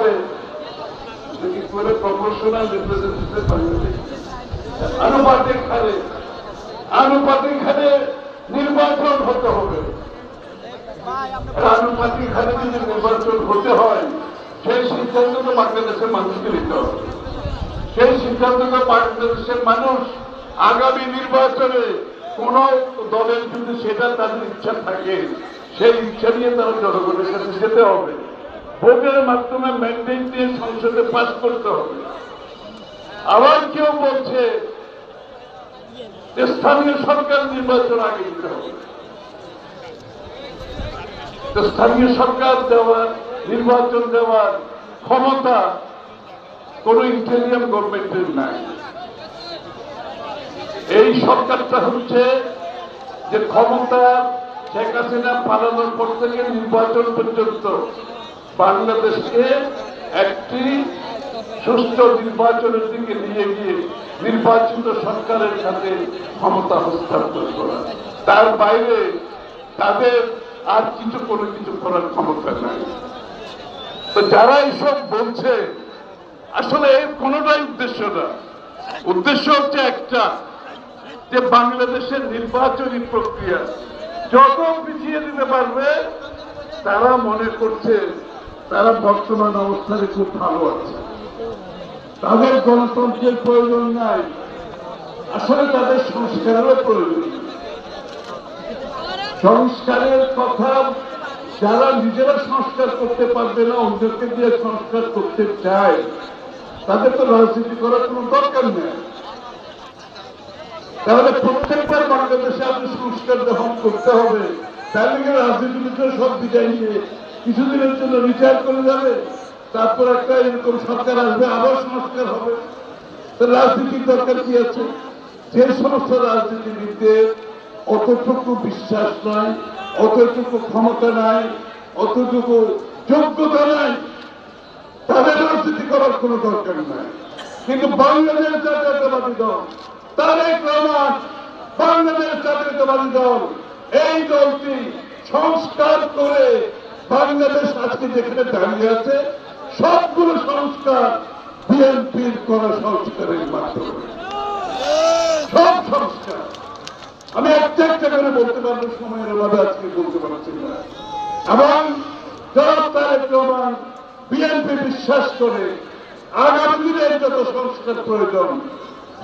হবে। কি করে প্রফেশনাল রিপ্রেজেন্টেটিভ বাংলাদেশ আনুপাতিক হারে আনুপাতিক হারে নির্বাচন হতে হবে। আনুপাতিক হারে যদি নির্বাচন হতে হয়, সেই সিদ্ধান্ত তো বাংলাদেশের মানুষকে নিতে হবে। সেই সিদ্ধান্ত তো বাংলাদেশের মানুষ আগামী নির্বাচনে কোন দলের যদি সেটা তাদের ইচ্ছা থাকে, সেই ইচ্ছা নিয়ে তারা জনগণের কাছে যেতে হবে। ভোটের মাধ্যমে ম্যান্ডেট দিয়ে সংসদে পাস করতে হবে। আবার কেউ বলছে স্থানীয় সরকার নির্বাচন আগে দিতে হবে। স্থানীয় সরকার দেওয়ার, নির্বাচন দেওয়ার ক্ষমতা কোন ইন্টেরিয়াম গভর্নমেন্টের নাই। এই সরকারটা হচ্ছে যে ক্ষমতা শেখ হাসিনা পালানোর পর থেকে নির্বাচন পর্যন্ত বাংলাদেশকে একটি সুস্থ নির্বাচনের দিকে নিয়ে গিয়ে নির্বাচিত সরকারের সাথে ক্ষমতা হস্তান্তর করা। তার বাইরে তাদের আর কিছু কোনো কিছু করার ক্ষমতা নাই। তো যারা এইসব বলছে, আসলে এর কোনোটাই উদ্দেশ্য না। উদ্দেশ্য হচ্ছে একটা, যে বাংলাদেশের নির্বাচনী প্রক্রিয়া যত পিছিয়ে দিতে পারবে, তারা মনে করছে তারা বর্তমান অবস্থানে খুব ভালো আছে। তাদের গণতন্ত্রের প্রয়োজন নাই। আসলে তাদের সংস্কারেরও প্রয়োজন। সংস্কারের কথা যারা নিজেরা সংস্কার করতে পারবে না, অন্যকে দিয়ে সংস্কার করতে চায়, তাদের তো রাজনীতি করার কোনো দরকার নেই। তাহলে প্রত্যেকবার বাংলাদেশে আপনি সংস্কার যখন করতে হবে। তাহলে রাজনীতিবিদরা সব বিদায় নিয়ে কিছুদিনের জন্য রিটায়ার করে যাবে, তারপর একটা এরকম সরকার আসবে, আবার সংস্কার হবে। তো রাজনীতির দরকার কি আছে? যে সমস্ত রাজনীতিবিদদের অতটুকু বিশ্বাস নাই, অতটুকু ক্ষমতা নাই, অতটুকু যোগ্যতা নাই, তাদের রাজনীতি করার কোনো দরকার নাই। কিন্তু বাংলাদেশ জাতীয়তাবাদী দল, তারেক রহমান, বাংলাদেশ জাতীয়তাবাদী দল, এই দলটি সংস্কার করে বাংলাদেশ আজকে যেখানে দাঁড়িয়ে আছে, সবগুলো সংস্কার বিএনপির করা সংস্কারের মাধ্যমে। সব সংস্কার। আমি একটা একটা করে বলতে পারব, সময়ের অভাবে আজকে বলতে পারছি না। এবং জনাব তারেক রহমান বিএনপি বিশ্বাস করে, আগামী দিনের যত সংস্কার প্রয়োজন,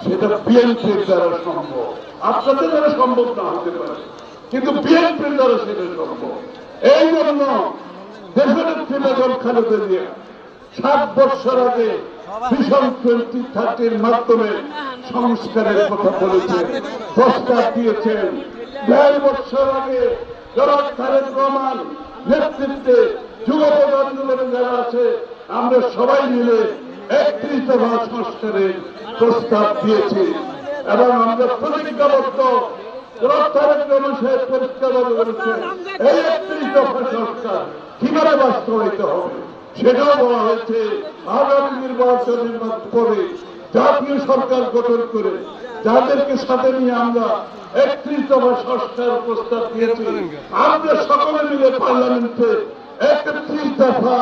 সেটা বিএনপির দ্বারা সম্ভব। আপনাদের দ্বারা সম্ভব না হতে পারে। কিন্তু বিএনপির দ্বারা সেটা সম্ভব। এই জন্য দেশনেত্রী বেগম খালেদা জিয়া সাত বছর আগে ভীষণ টোয়েন্টি থার্টির মাধ্যমে সংস্কারের কথা বলেছেন প্রস্তাব দিয়েছেন দেড় বছর আগে জনাব তারেক রহমান নেতৃত্বে যুবপদ আন্দোলনে যারা আছে, আমরা সবাই মিলে একত্রিশ সংস্কারের প্রস্তাব দিয়েছি। এবং আমরা প্রতিজ্ঞাবদ্ধ জনাব তারেক পরিষ্কারভাবে বলেছেন এই একত্রিশ দফা সংস্কার কীভাবে বাস্তবায়িত হবে? সেটাও বলা হয়েছে আগামী নির্বাচনের পরে জাতীয় সরকার গঠন করে যাদেরকে সাথে নিয়ে আমরা একত্রিশ দফা সংস্কার প্রস্তাব দিয়েছি আমরা সকলে মিলে পার্লামেন্টে একত্রিশ দফা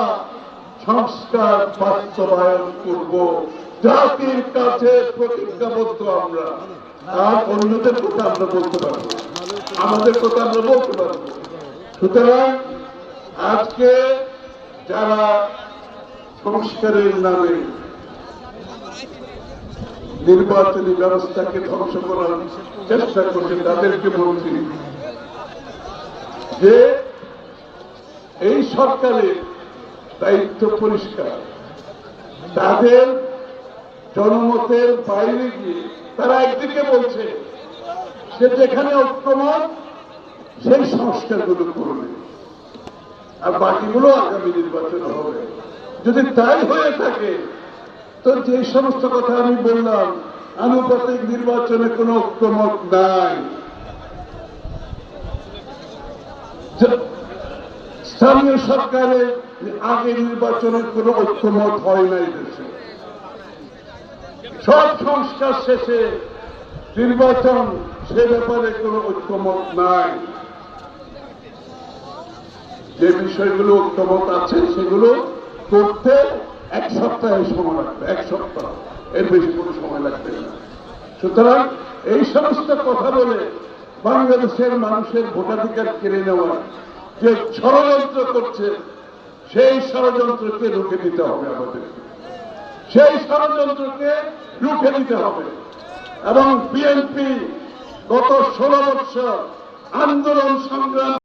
সংস্কার বাস্তবায়ন করব। জাতির কাছে প্রতিজ্ঞাবদ্ধ আমরা। আর অন্যদের কথা আমরা বলতে পারব। আমাদের কথা আমরা বলতে পারব। সুতরাং আজকে যারা সংস্কারের নামে নির্বাচনী ব্যবস্থাকে ধ্বংস করার চেষ্টা করছে, তাদেরকে বলছি যে, এই সরকারের দায়িত্ব পরিষ্কার। তাদের জনমতের বাইরে গিয়ে তারা একদিকে বলছে যে যেখানে ঐক্যমত সেই সংস্কারগুলো করবে আর বাকিগুলো আগামী নির্বাচনে হবে। যদি তাই হয়ে থাকে, তো যে সমস্ত কথা আমি বললাম, আনুপাতিক নির্বাচনে কোনো ঐক্যমত নাই। স্থানীয় সরকারের আগে নির্বাচনের কোনো ঐক্যমত হয় নাই দেশে। সব সংস্কার শেষে নির্বাচন, সে ব্যাপারে কোনো ঐক্যমত নাই। যে বিষয়গুলো ঐক্যমত আছে, সেগুলো করতে এক সপ্তাহে সময় লাগবে, এক সপ্তাহ। এর বেশি কোনো সময় লাগবে না। সুতরাং এই সমস্ত কথা বলে বাংলাদেশের মানুষের ভোটাধিকার কেড়ে নেওয়া, যে ষড়যন্ত্র করছে, সেই ষড়যন্ত্রকে রুখে দিতে হবে আমাদের সেই ষড়যন্ত্রকে রুখে দিতে হবে। এবং বিএনপি গত ষোলো বছর আন্দোলন সংগ্রাম